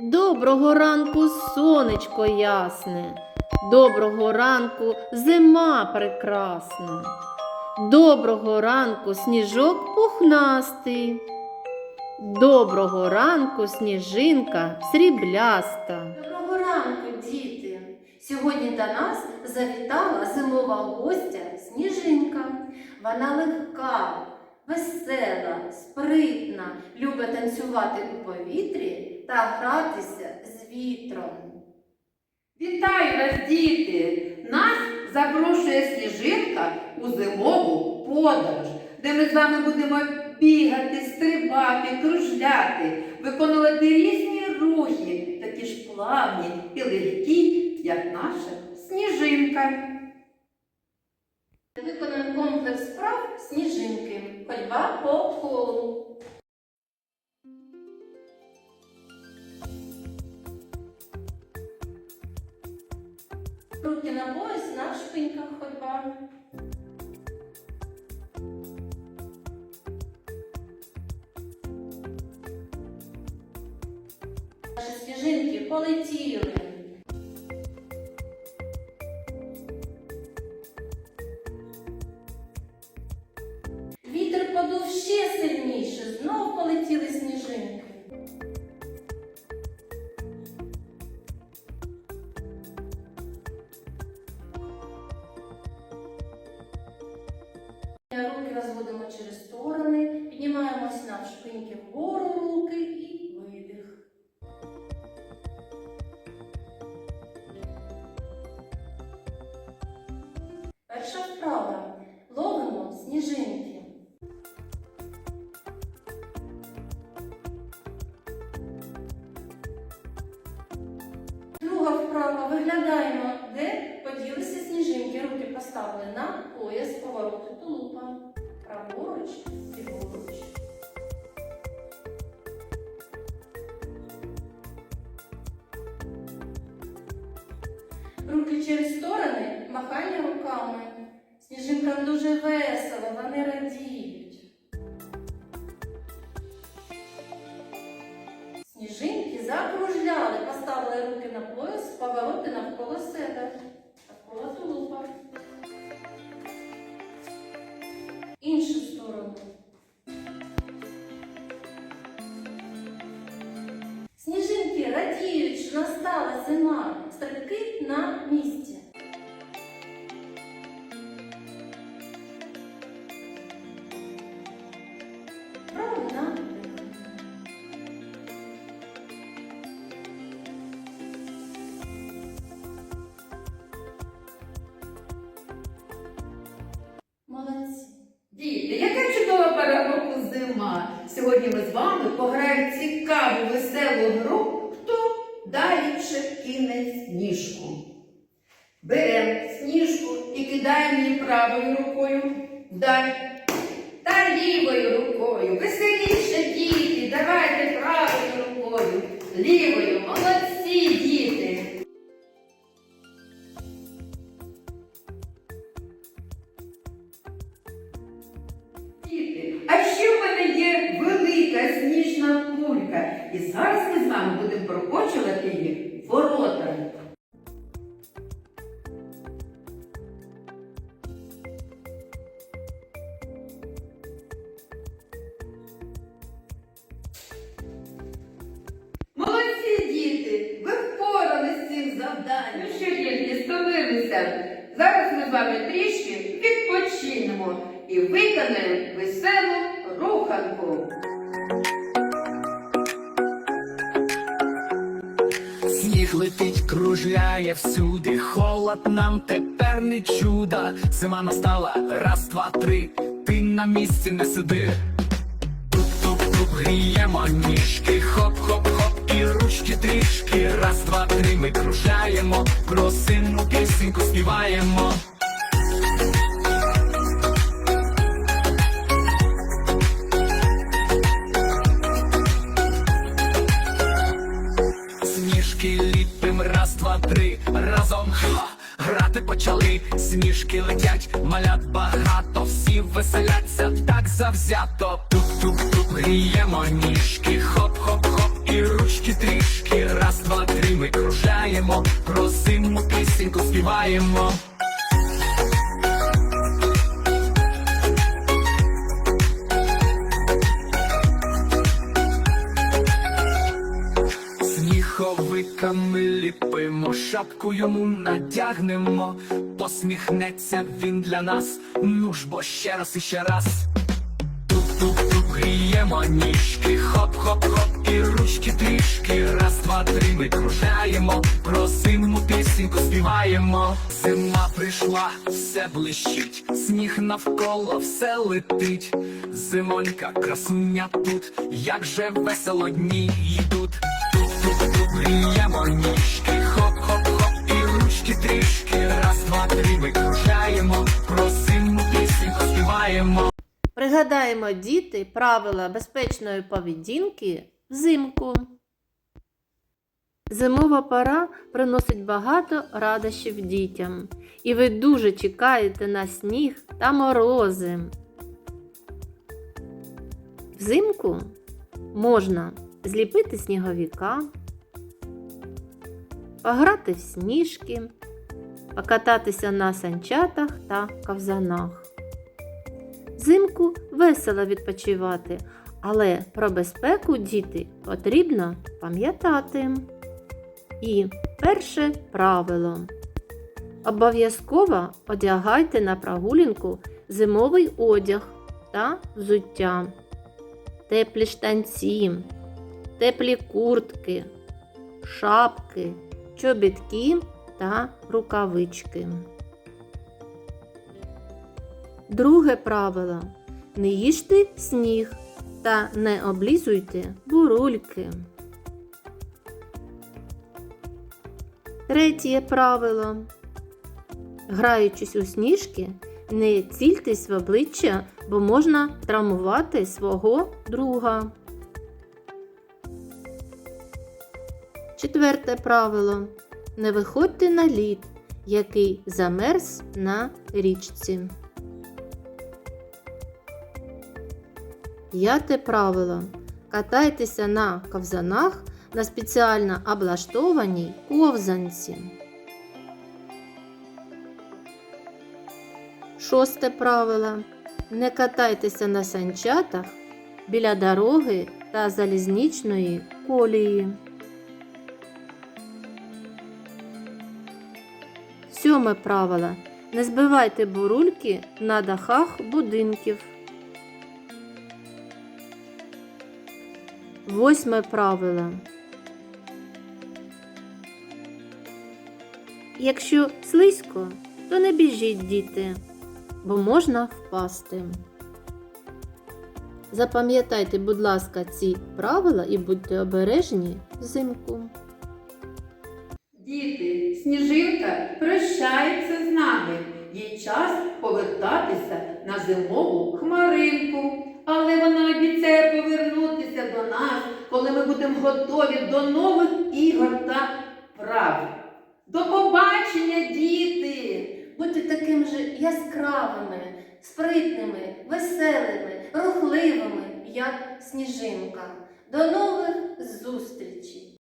Доброго ранку, сонечко ясне, доброго ранку, зима прекрасна, доброго ранку, сніжок пухнастий, доброго ранку, сніжинка срібляста. Доброго ранку, діти! Сьогодні до нас завітала зимова гостя Сніжинка. Вона легка, весела, спритна, любить танцювати у повітрі та гратися з вітром. Вітаю вас, діти! Нас запрошує сніжинка у зимову подорож, де ми з вами будемо бігати, стрибати, кружляти, виконувати різні рухи, такі ж плавні і легкі, як наша сніжинка. Виконаємо комплекс справ сніжинки. Ходьба по колу. Руки на пояс на шпиньках ходьба. Наші сніжинки полетіли. Вітер подув ще сильніше, знов полетіли сніжинки. Руки розводимо через сторони, піднімаємось на шпиньки вгору руки і видих. Перша вправа. Ловимо сніжинки. Друга вправа. Виглядаємо, де поділися сніжинки. Руки поставили на пояс, повороти Руки через сторони, махання руками. Сніжинкам дуже весело, вони радіють. Сніжинки закружляли, поставили руки на пояс, повороти навколо себе, навколо тулупа. Іншу сторону. Сніжинки радіють, що настала зима, стрибки на місці. Молодці. Діти, яка чудова пора року зима! Сьогодні ми з вами пограємо цікаву веселу гру, хто кине сніжку. Беремо сніжку і кидаємо її правою рукою вдаль та лівою рукою. Веселіше, діти, давайте правою рукою, лівою, молодці. Діти, а ще в мене є велика сніжна кулька. І зараз ми з вами будемо прокочувати її воротами. Молодці діти, ви впоралися з цим завданням. Ну що, дітки, стомилися? Зараз ми з вами трішки відпочинемо і виконаємо веселу руханку. Кружляє всюди, холод нам тепер не чудо. Зима настала, раз, два, три, ти на місці не сиди. Туп-туп-туп, гріємо ніжки, хоп-хоп-хоп, і ручки трішки. Раз, два, три, ми кружляємо, про сильну пісеньку співаємо. смішки летять, малят багато, всі веселяться, так завзято. Тук-тук-тук, гріємо ніжки, хоп-хоп-хоп, і ручки трішки. Раз, два, три, ми кружаємо, про зиму пісеньку співаємо. Сніговиками ліпимо, шапку йому надягнемо, посміхнеться він для нас, ну ж бо ще раз і ще раз. Тук-тук-тук, гріємо ніжки, хоп-хоп-хоп, і ручки трішки. Раз, два, три, ми кружаємо, про зиму пісеньку співаємо. Зима прийшла, все блищить, сніг навколо все летить. Зимонька, красуня тут, як же весело дні Ніжки, хоп-хоп-хоп, і ручки трішки. Раз, два, три, ми кружаємо, про пісеньку співаємо. Пригадаємо діти правила безпечної поведінки взимку. Зимова пора приносить багато радощів дітям, і ви дуже чекаєте на сніг та морози. Взимку можна зліпити сніговіка, пограти в сніжки, покататися на санчатах та ковзанах. Взимку весело відпочивати, але про безпеку діти потрібно пам'ятати. І перше правило. Обов'язково одягайте на прогулянку зимовий одяг та взуття, теплі штанці, теплі куртки, шапки, чобітки та рукавички. Друге правило. Не їжте сніг та не облізуйте бурульки. Третє правило. Граючись у сніжки, не цільтесь в обличчя, бо можна травмувати свого друга. Четверте правило. Не виходьте на лід, який замерз на річці. П'яте правило. Катайтеся на ковзанах на спеціально облаштованій ковзанці. Шосте правило. Не катайтеся на санчатах біля дороги та залізничної колії. Сьоме правило. Не збивайте бурульки на дахах будинків. Восьме правило. Якщо слизько, то не біжіть, діти, бо можна впасти. Запам'ятайте, будь ласка, ці правила і будьте обережні взимку. Сніжинка прощається з нами. Їй час повертатися на зимову хмаринку. Але вона обіцяє повернутися до нас, коли ми будемо готові до нових ігор та прав. До побачення, діти! Будьте такими же яскравими, спритними, веселими, рухливими, як сніжинка. До нових зустрічей!